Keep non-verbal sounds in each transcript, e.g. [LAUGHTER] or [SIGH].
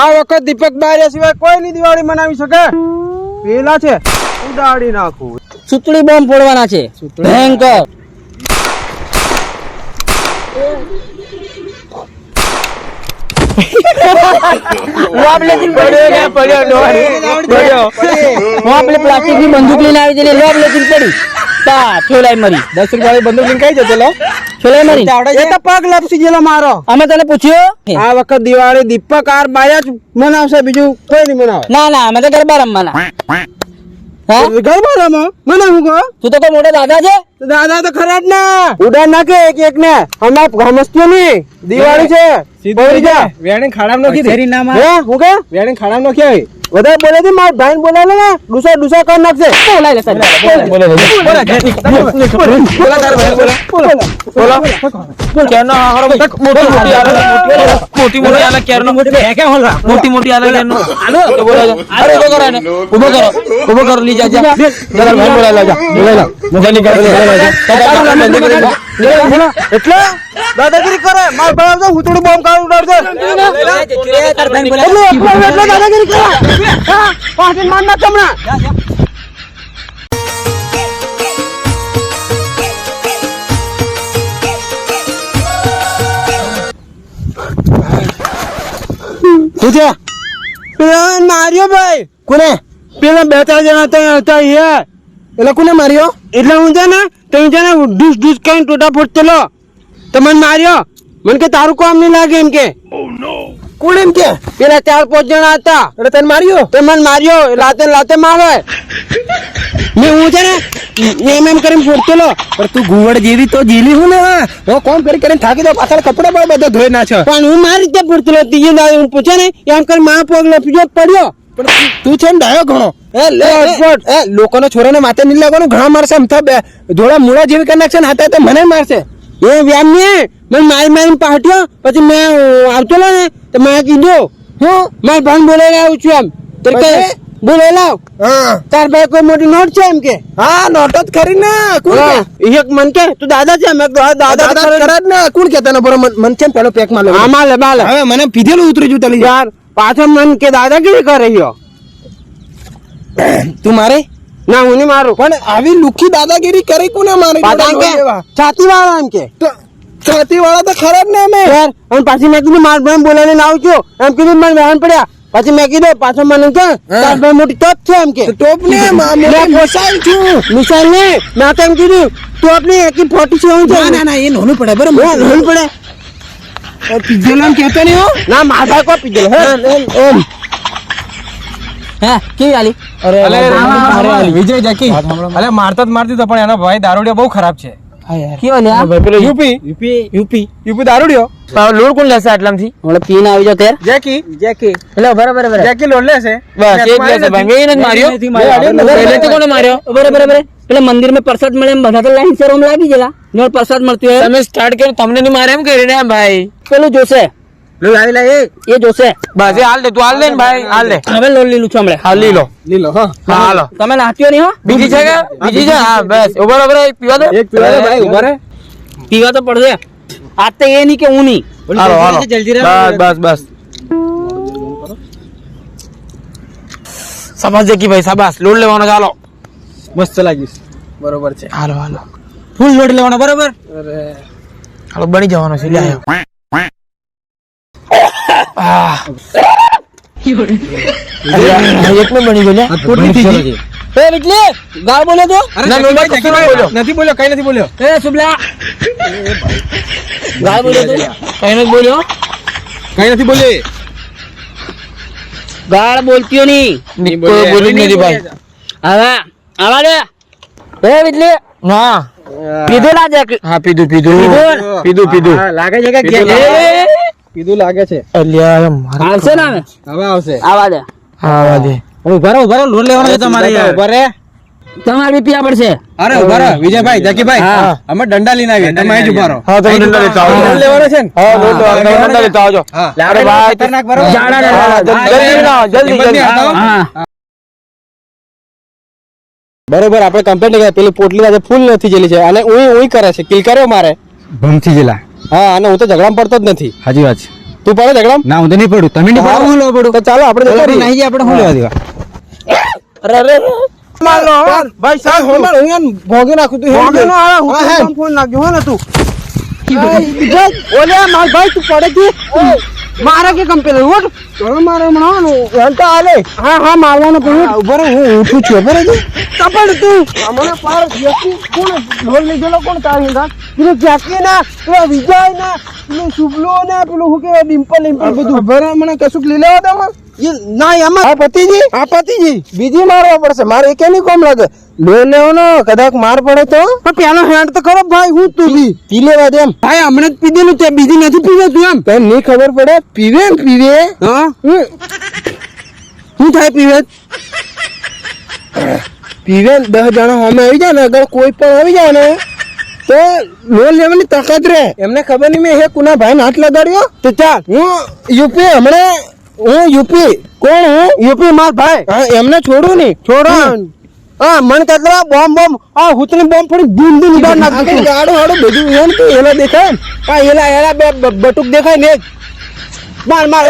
આ વખત દીપક બારિયા સિવાય કોઈ ની દિવાળી મનાવી શકે? પેલા છે ઉડાડી નાખું. સુતળી બોમ્બ ફોડવાના છે. ભયંકર. પ્લાસ્ટિકની બંદૂક લઈને આવી જઈને લોબ લેતી પડી. તા છોલાઈ મરી. દસ રૂપિયા બંદૂક લઈને કઈ જતો લો. છોલાઈ મરી. એ તો પગ લપસી ગયેલો મારો. અમે તને પૂછ્યું? આ વખત દિવાળી દીપક આર બારિયા જ મનાવશે બીજું કોઈ નહીં મનાવે. ના ના અમે તો ગરબા રમવાના. હા? ગરબા રમો? મનાવું કહો. તું તો કોઈ મોટા દાદા છે? તો દાદા તો ખરાબ જ ના. ઉડા નાખે એક એક ને હમણાં ગમસ્તીઓ ની દિવાળી છે. વેણી ખાડામાં નોખી દે. હે હું કે? વેણી ખાડામાં નો આવી. વધારે બોલે છે મારા ભાઈ બોલાવે ને ડુસા ડુસા કરી નાખશે બોલાય લે સાહેબ બોલો કેરનો હારો મોટી મોટી આલે મોટી મોટી આલે કેરનો મોટી મોટી આલે કેરનો તો બોલો છો. અરે ઊભો કરો એને ઊભો કરો ઊભો કરો લઈ જા જા જરા ભાઈ બોલા લા જા બોલા લા મોજાની કરે એટલે દાદાગીરી કરે માર ભાઈ આવશે હું થોડું બોમ્બ કાઢું ડરજો એટલે દાદાગીરી કરે હા પાછી માર નાખ હમણાં શું પેલા માર્યો ભાઈ કોને પેલા બે ત્રણ જણા ત્યાં હતા એ એટલે કોને માર્યો? એટલે હું છે ને તો છે ને ઢૂસ ડૂસ કઈ ટોટા ફોડતેલો. તો મને માર્યો? મને કે તારું કામ નહીં લાગે એમ કે. કોણ એમ કે? પેલા ચાર પાંચ જણા હતા. એટલે તને માર્યો? તો મને માર્યો લાતે લાતે મારે. મેં હું છે ને એમ એમ કરીને ફોડતેલો. પણ તું ઘુવડ જેવી તો જીલી હું ને હું? કોમ કરી કરીને થાકી દો પાછળ કપડા પણ બધા ધોઈ ના છે પણ હું મારી રીતે ફોડતેલો. ત્રીજે દાડે હું પૂછે ને એમ કરીને મા પગ લપી પડ્યો. તું છે ને ડાયો ઘણો. એ લે. એ લોકોનો છોરાને માથે નહીં લાગવાનું ઘણા મારશે એમ બે ધોળા મૂળા જેવી કરી નાખશે ને હાથે તો મને મારશે. એ વ્યામ ને મેં મારી મારીને પાટ્યો પછી મેં આવતો ને તો મેં કીધું હું મારા ભાઈ બોલાવી આવું છું એમ. તો કે બોલે લાવ. હા. તાર ભાઈ કોઈ મોટી નોટ છે એમ કે? હા નોટ જ ખરી ને. કોણ એક મન કે તું દાદા છે મેં દાદા દાદા ખરા. ને. કોણ કે તને? બરો મન છે પેલો પેકમાં હા માલે માલે. હવે મને પીધેલું ઉતરી જુ તલી. યાર પાછો મન કે દાદાગીરી કરે રહ્યો? તું મારે? ના હું નહીં મારું. પણ આવી લુખી દાદાગીરી કરી કોને મારે છાતી વાળા એમ કે. છાતી વાળા તો ખરાબ ને અમે. યાર અને પાછી મેં કીધું મારા ભાઈ બોલાવીને લાવ છું. એમ કીધું મને વહેણ પડ્યા. પછી મેં કીધું પાછો મને કે તાર ભાઈ મોટી ટોપ છે એમ કે. ટોપ ને મોટી મોસાઈ છું. મિસાઈલ ને મેં તો એમ કીધું ટોપની એકી ફોટી છે હું ના ના એ નોનું પડે બરાબર? નોનું પડે. પીધેલો એમ કેતો નહીં હો. ના મારા કો કોઈ હે? એમ હે કેવી આલી અરે વિજય જકી. અલે મારતા જ મારતી તો પણ એનો ભાઈ દારૂડિયો બહુ ખરાબ છે. કેવો લે આ? યુપી? યુપી. યુપી. યુપી દારૂડિયો? લોડ કોણ લેશે આટલામથી? પીને આવી જાવ તેર જેકી? જેકી. એટલે બરાબર બરાબર. જેકી લોડ લેશે. બસ એ લેશે ભાઈ. મેં એને જ માર્યો. પહેલેથી કોને માર્યો? બરાબર બરાબર. પેલા મંદિરમાં પ્રસાદ મળે એમ બધા તો લાઈન સર લાગી ગયેલા. જો પ્રસાદ મળતું હોય. તમે સ્ટાર્ટ કર્યું તમને નહીં મારે એમ કરીને એમ ભાઈ. પેલું જોશે. લો આવી લે એ. એ જોશે. બસ એ હાલ દે તું હાલ દે ને ભાઈ હાલ દે. હવે લોન લીલું છું હમણાં. હાલ લીલો. લીલો હા. હા હાલો. તમે નાચ્યો નહીં હો? બીજી છે કે? બીજી છે? હા બસ. ઊભો ઊભો પીવા દે. એક પીવા દે ભાઈ ઊભા રે પીવા તો પડશે. આ તો એ નહીં કે હું નહીં. હાલો હાલો. બસ બસ બસ. શાબાશ જેકી ભાઈ શાબાશ. લોડ લેવાનો ચાલો મસ્ત લાગીશ બરોબર છે. હાલો હાલો. ફૂલ લોડ લેવાનો બરોબર? હાલો બની જવાનો છે લ્યા. એક બની ગયો લે. એ વિટલી ગાળ તો? બોલ્યો. નથી બોલ્યો કઈ નથી બોલ્યો. એ સુબલા ગાળ બોલે તો? કઈ નથી બોલ્યો? કઈ નથી બોલ્યો ગાળ બોલતીઓ નહીં. બોલી નથી ભાઈ. હવે આવા દે એ વિટલી ના પીધું ના હા પીધું પીધું. પીધું? પીધું પીધું. લાગે છે કે પીધું લાગે. એ, કીધું લાગે છે. અલ્યા આવશે ને હવે? હવે આવશે. આવા દે. આવા દે. ઊભા રહો ઊભા રહો લોડ લેવાનો છે તમારે ઊભા રે તમારે બી પીવા પડશે. અરે ઊભા રહો. વિજયભાઈ જકીભાઈ અમે દંડા લઈને આવીએ. તમે અહીં જ ઊભા રહો. હા તમે દંડા લેતા આવો. લોડ લેવાનો છે ને હા તમે દંડા લેતા આવજો અરે ભાઈ ખતરનાક ભરો જાડા. જલ્દી જલ્દી જલ્દી હા. બરોબર આપણે કમ્પ્લેટ કરી પેલી પોટલી સાથે ફૂલ નથી જેલી છે. અને ઉઈ ઉઈ કરે છે. કિલ કર્યો મારે. ભમથી જેલા. હા અને હું તો ઝઘડામાં પડતો જ નથી. હાજી વાત તું પડે ઝઘડા ના હું તો નહીં પડું. તમે નહીં પડો? હું લો પડું? તો ચાલો આપણે જતા રહીએ. નહીં આપણે હું. લેવા દેવા? અરે અરે મારો ભાઈ સાહેબ હું મારું અહીંયા ભોગી નાખું તું. હેડ ભોગેનો આવે હું હા, ફોન નાખજો હો ને તું. ઓલે માર ભાઈ તું પડે છે મારા કે ઉઠ ચાલો મારે હમણાં હેડ આલે હા હા મારવાનો ઊભો હું ઉઠું છું બરાબર? તું. હમણાં પાર વ્યક્તિ કોણ ઢોલ લીધેલો કોણ તારી અંદર? પેલું જેકી ના પેલો વિજય ના પેલું શુભલો ને પેલું શું કહેવાય ડિમ્પલ ડિમ્પલ બધું. ખબર મને કશુંક લઈ લેવા દો મને ના એમાં પતિજી? આ પતિજી. બીજી મારવા પડશે મારે એ નહીં કોમ લાગે? લો લેવાનો કદાચ માર પડે તો? પણ પેલો હેન્ડ તો ખરો ભાઈ હું તું બી પી લેવા દે એમ. ભાઈ હમણાં જ પીધેલું તે બીજી નથી પીવે તું એમ. તને નહીં ખબર પડે? પીવે ને પીવે? શું થાય પીવે? પીવે દસ જણા સામે આવી જાય ને અગર કોઈ પણ આવી જાય ને તો લોન લેવાની તાકાત રહે. એમને ખબર નહીં મેં હે કુના ભાઈ હાથ લગાડ્યો? તો ચાલ. હું યુપી હમણાં હું યુપી. કોણ હું? યુપી માર ભાઈ. હા એમને છોડું નહીં છોડો. હા મન કતરા બોમ્બ બોમ્બ આ હુતની બોમ્બ ફોડી બૂમ બૂમ ઉડાડ નાખ ગાડો ગાડું બધું એમ તો એલા દેખાય હા એલા એલા બે બટુક દેખાય ને. માર માર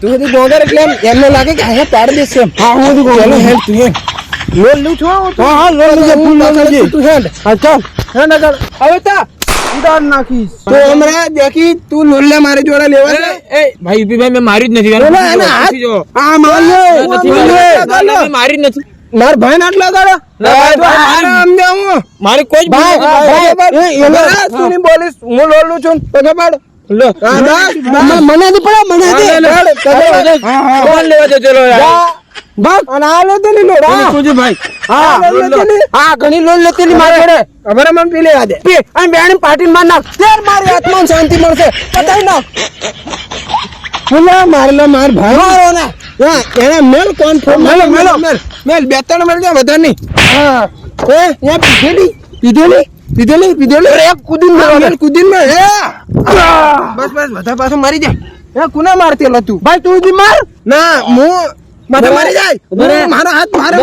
તું બધી ડોગર એટલે એમ એમને લાગે કે અહીંયા પાડી દેશે એમ. હા હું બધું ચાલો હેલ્પ તું એમ. લોન લઉં છું હા હા લોન લેજે ફૂલ લોન તું હેડ હા ચાલ. હેડ આગળ હવે તા. ઉડાડ નાખીશ. તો હમણાં દેખી તું લોન લે મારી જોડે લેવા છે એ ભાઈ યુપી ભાઈ મેં મારી જ નથી એના. આ માર લે નથી માર્યું. માર્યું. ના, ના, મેં માર્યું જ નથી. માર ભાઈ નાટ લગાડો મારી કોઈ એનો- બોલીશ હું લોલું લઉં છું પગે પાડ. લો. હા, બસ, બસ. મને દે પડા મને દે. હા, હા. કોણ લેવા દે ચલો? ભાગ અને આ લે તો નહીં લોડ, હા. શું ભાઈ? હા. હા ઘણી લોન લેતી ની મારે હવે મને પી લેવા દે. પી અને બેણી પાટીને માર નાખ. તેર મારી આત્મા શાંતિ મળશે. પતાઈ નાખ. હુલા મારેલા માર ભાઈ. મારો ને. હા એને મેલ કોણ ફોન મેલો, મેલો. મેલ બે ત્રણ મેલ વધારે નહીં. હા. એ યા પીધેલી? પીધેલી? પીધેલી પીધેલી? અરે, એક કૂદીને હા, મેલો. મેલ કૂદીને મેલ એ બસ બસ બધા પાછું મારી જાય. એ કુના મારતેલો તું? ભાઈ તું બી માર. ના હું માથે મારી જાય. મારો હાથ મારે.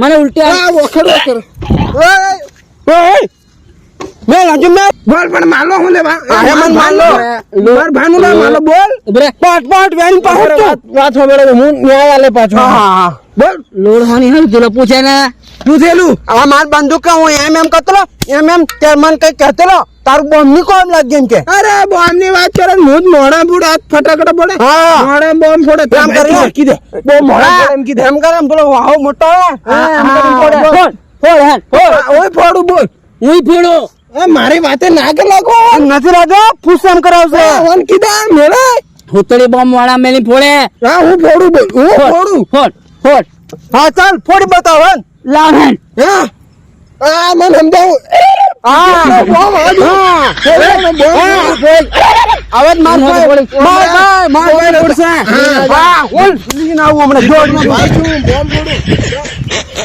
મને ઉલટી ઓય, મેલ હજુ બોલ પણ માલો હું લેવા હા, એમાં માલો. માર ભાઈનું નામ માલો બોલ. બરે પાટ પાટ વેન પાટ તો. વાત સાંભળે હું ન્યાય આલે પાછો. હા બોલ. લોડ હોની પેલો પૂછે ને? થયેલું આ માર બંદૂક કે હું એમ એમ કરતો એમ એમ તે મન કઈ કહેતો તારું બોમ્બની કોમ લાગી એમ કે? અરે બોમ્બની વાત કરે હું જ મોડા બુડ હાથ ફટાકડા પડે હા. મોડા બોમ્બ ફોડે એમ કરી કી દે. બો મોડા એમ કીધે. એમ કરે એમ પેલો વાહો મોટો હે. હા, એમ ફોડે. ઓય ફોડું બોલ. હું ફોડો એ મારી વાતે ના કે લાગો નથી લાગો ફૂસ એમ કરાવશે ફોન કીધા મેળે હુતળી બોમ્બ વાળા મેલી ફોડે. હા હું ફોડું બોલ. હું ફોડું ફોડ. ફોડ હા ચાલ ફોડી બતાવ હે. લાવ હેલ હા. આ મને સમજાવું. અવાજ માર ભાઈ. માર ભાઈ માર ભાઈ ફોડશે હા બોલ લીને આવું હમણાં જોડ ભાઈ છું, બોમ્બ ફોડું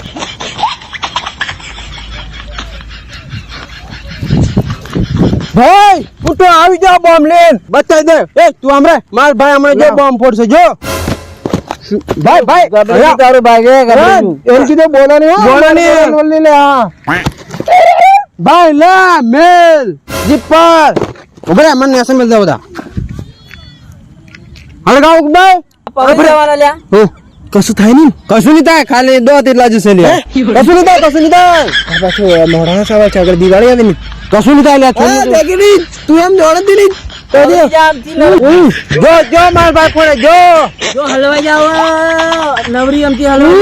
ભાઈ તું તો આવી જા બોમ્બ લેન બતાવી દે એ તું હમણે માર ભાઈ હમણે જો બોમ્બ ફોડશે જો ભાઈ ભાઈ તારું ગબરી. એમ કીધું બોલો નહીં બોલો નહીં. બોલ નહીં લે હા ભાઈ લે મેલ. જીપર ઉભરે મને નેસે મેલ દે બધા. હળગાવ પકડી જવાના લ્યા. હું કશું થાય નહીં કશું નહીં થાય ખાલી દો તેટલા જશે લે કશું નહીં થાય કશું નહીં થાય. પાછું મોઢાનો સવાલ છે આગળ દિવાળી આવે ને. કશું નહીં થાય લે તું એમ દોડ દીધી તો દે. જો. જો માર ભાઈ ફોડે જો. જો હલવાઈ જાવ નવરી અમથી હલવાઈ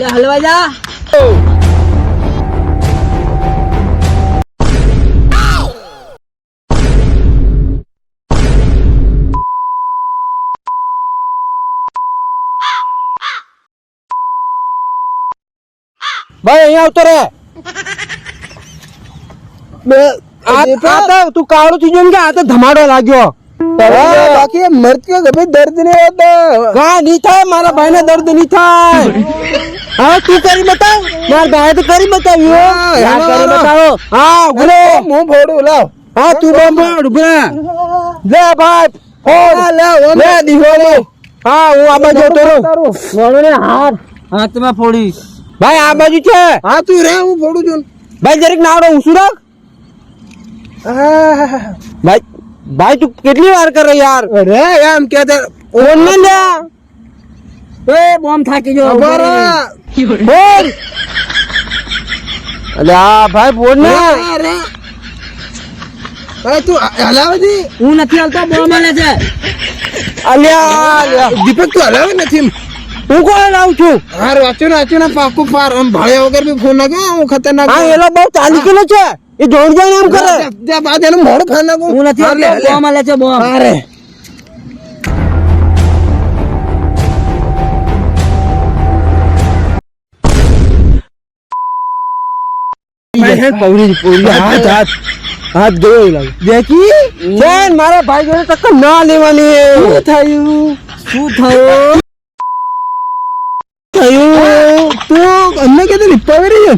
જા હલવાઈ જા. ભાઈ અહીંયા આવતો રે બે- આ તો તું કાળું થઈ ગયો ને કે આ તો ધમાડો લાગ્યો. હા, બાકી એ મરતીઓ ગમે દર્દ નહીં હોતો. કા નહીં થાય મારા ભાઈને દર્દ નહીં થાય. હા તું કરી બતાવ. મારા ભાઈ તો કરી બતાવ્યું. હા, કરી બતાવો. હા ઉભરે. હું ફોડું લાવ. હા તું બોમ્બ ફોડ ઉભરે. લે ભાઈ ફોડ. લે લે દિવાળી હા હું આ બાજુ જતો રહું. તારું. હાથ. હાથમાં ફોડીશ. ભાઈ આ બાજુ છે. હા તું રે હું ફોડું છું. ભાઈ જરીક નાવડો ઊંચું રાખ. ભાઈ ભાઈ તું કેટલી વાર કરે યાર? અરે એમ કે તે ફોન ને લે. એ બોમ્બ થાકી જો બોલ અલે આ ભાઈ બોલ ને. અરે તું હલાવે છે? હું નથી હાલતો બોમ્બ આલે છે. અલ્યા. દીપક તું હલાવે નથી હું કોણ લાવું છું? હાર વાંચ્યું વાંચ્યું ને પાકું પાર. આમ ભાળ્યા વગર બી ફોન નાખ્યો હું ખતરનાક હા એલો બહુ ચાલી કિલો છે. એ જોડ જાય એમ કરે. ત્યાં- બાદ એનું મોડ ખાઈ નાખું. હું નથી લે. આલે છે બોમ અરે હાથ એવું લાગે. દેખી મારા ભાઈ જોડે ટક્કર ના લેવાની. શું થયું? શું થયું તું અમને કે પવરી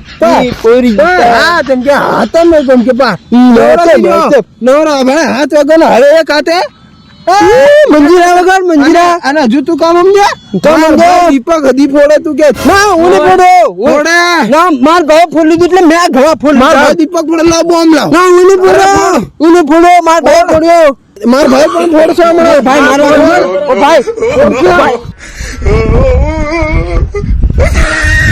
પૌરી હા તેમ કે હાથ મેં તેમ કે પા નવરા ભાઈ હાથ વગર હરે એક હાથે મંજીરા વગર મંજીરા. અને હજુ તું કામ સમજ્યા કામ. ભાઈ દીપક હદી ફોડે તું કે. ના હું નહીં પડો ફોડે. ના માર ભાઈ ફોડી દીધું એટલે મેં ઘણા ફોડ માર ભાઈ દીપક ફોડે લાવ બોમ લાવ. ના પડો હું નહીં પડો માર ભાઈ ફોડ્યો. માર ભાઈ પણ ફોડશે હમણાં. ભાઈ મારો ઓ ભાઈ ઓ ભાઈ. [LAUGHS] [LAUGHS]